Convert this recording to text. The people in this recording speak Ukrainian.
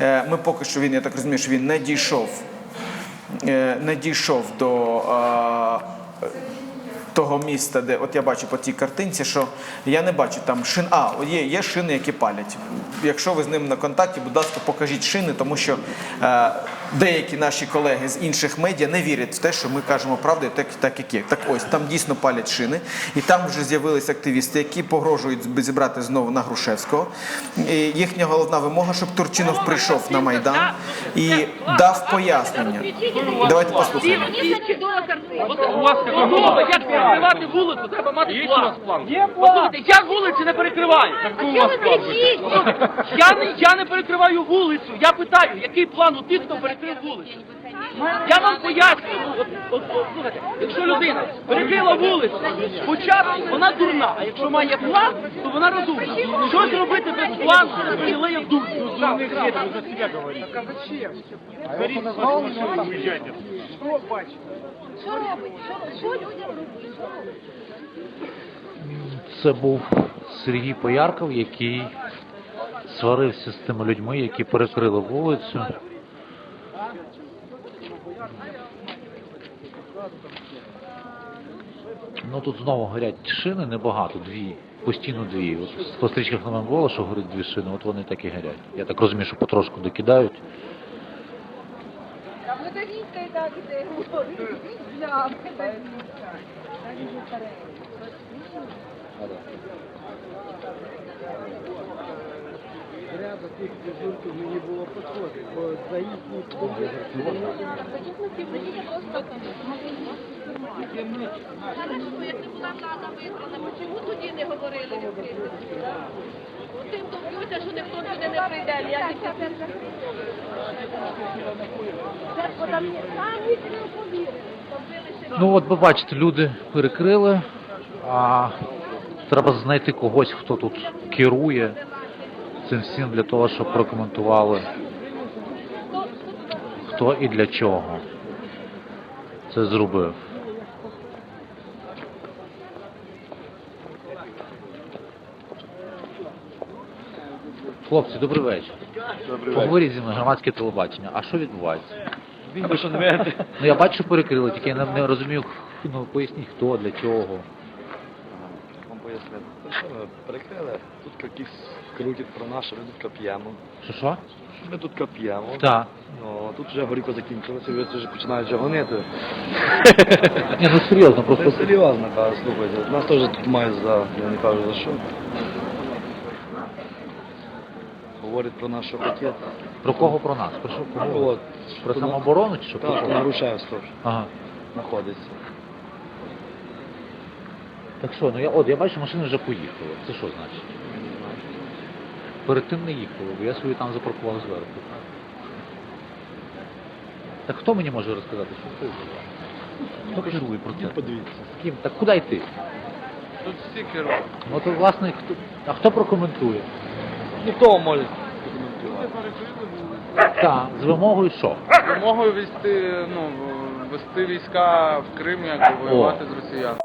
Е, Ми поки що він, я так розумію, що він не дійшов, е, не дійшов до е, того міста, де от я бачу по цій картинці, що я не бачу там шин. А, є, є шини, які палять. Якщо ви з ним на контакті, будь ласка, покажіть шини, тому що е, деякі наші колеги з інших медіа не вірять в те, що ми кажемо правду, так, так як є. Так ось там дійсно палять шини, і там вже з'явилися активісти, які погрожують зібрати знову на Грушевського. І їхня головна вимога, щоб Турчинов прийшов на майдан і дав пояснення. Давайте послухаємо. Мені чудова картина. Перекривати вулицю, треба мати план. Є план. Послухайте, я вулиці не перекриваю. А чого ви кричіть? Я не, я не перекриваю вулицю. Я питаю, який план у тих, хто перекрив вулицю? Я вам от, слухайте, якщо людина перекрила вулицю, спочатку вона дурна, а якщо має план, то вона розумна. Що зробити без плану, це в дух. Що робить? Що, що людям робить? Це був Сергій Поярков, який сварився з тими людьми, які перекрили вулицю. Ну тут знову горять шини, небагато, дві, постійно дві. От в пострічках на мене було, що горить дві шини, от вони так і горять. Я так розумію, що потрошку докидають. А Бля, Ряда тих дежурків мені було підходить, бо за їхні виграна, чому тоді не говорили відкрито? Тим, хто що ніхто туди не прийде. Ну от ви бачите, люди перекрили, а треба знайти когось, хто тут керує цим всім для того, щоб прокоментували, хто і для чого це зробив. Хлопці, добрий вечір. Поговоріть зі мною, громадське телебачення. А що відбувається? Він що не Ну я бачу, що перекрили, тільки я не, не розумію, ну поясніть хто, для чого. Пояснити. Те, що тут якісь крутять про нас, що ми тут коп'ємо. Що що? Що Ми тут коп'ємо. Так. Ну, тут вже горілка закінчилася, ви вже починають вже гонити. Ні, ну серйозно, Це серйозно, так, слухайте. Нас теж тут мають за, я не кажу за що. Говорять про наш пакет. про кого про нас? Про що кого? От, Про самооборону чи що? Про Так, на кого? Ага. знаходиться. Так що, ну я от я бачу, машини вже поїхали. Це що значить? Перед тим не їхали, бо я свою там запаркував зверху. Так хто мені може розказати, що це? Хто керує про це? Подивіться. Ким? Так куди йти? Тут всі керують. Ну то власне хто. А хто прокоментує? Ніхто може прокоментувати. Так, з вимогою що? З Вимогою вести, ну, вести війська в Крим, як воювати з росіянами.